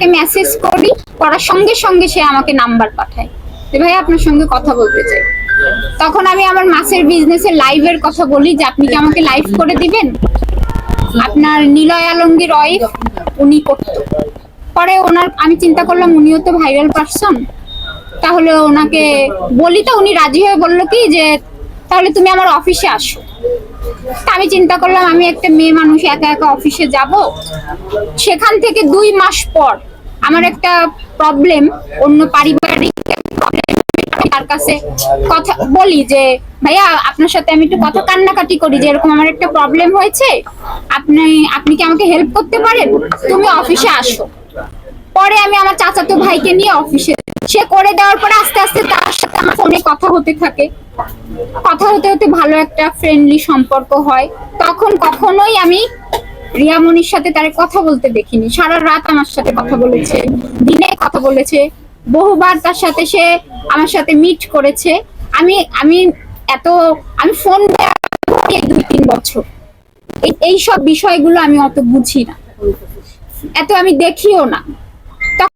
তাকে মেসেজ করি, করার সঙ্গে সঙ্গে সে আমাকে নাম্বার পাঠায়। যে ভাই আপনার সঙ্গে কথা বলতে চাই। তখন আমি আমার মাছের বিজনেসের লাইভের কথা বলি যে, আপনি কি আমাকে লাইভ করে দিবেন? আপনার নিলয় আলমগীর ওয়াইফ উনি করতো। পরে ওনার, আমি চিন্তা করলাম, উনিও তো ভাইরাল পারসন তাহলে ওনাকে বলি তো, উনি রাজি হয়ে বলল কি যে, তাহলে তুমি আমার অফিসে আসো। আমি চিন্তা করলাম, আমি একটা মেয়ে মানুষ, একা একা অফিসে যাব। সেখান থেকে দুই মাস পর আমার একটা প্রবলেম অন্য পারিবারিক তার কাছে কথা বলি যে, ভাইয়া, আপনার সাথে আমি একটু কথা কান্নাকাটি করি যে, এরকম আমার একটা প্রবলেম হয়েছে। আপনি আপনি কি আমাকে হেল্প করতে পারেন? তুমি অফিসে আসো। পরে আমি আমার চাচাতো ভাইকে নিয়ে অফিসে সে করে দেওয়ার পরে আস্তে আস্তে তার সাথে আমার ফোনে কথা হতে থাকে। কথা হতে হতে ভালো একটা ফ্রেন্ডলি সম্পর্ক হয়। তখন কখনোই আমি রিয়ামনির সাথে তার কথা বলতে দেখিনি। সারা রাত আমার সাথে কথা বলেছে, দিনে কথা বলেছে, বহুবার তার সাথে সে আমার সাথে মিট করেছে। আমি আমি এত, আমি ফোন দুই তিন বছর। এই- সব বিষয়গুলো আমি অত বুঝি না। এত আমি দেখিও না।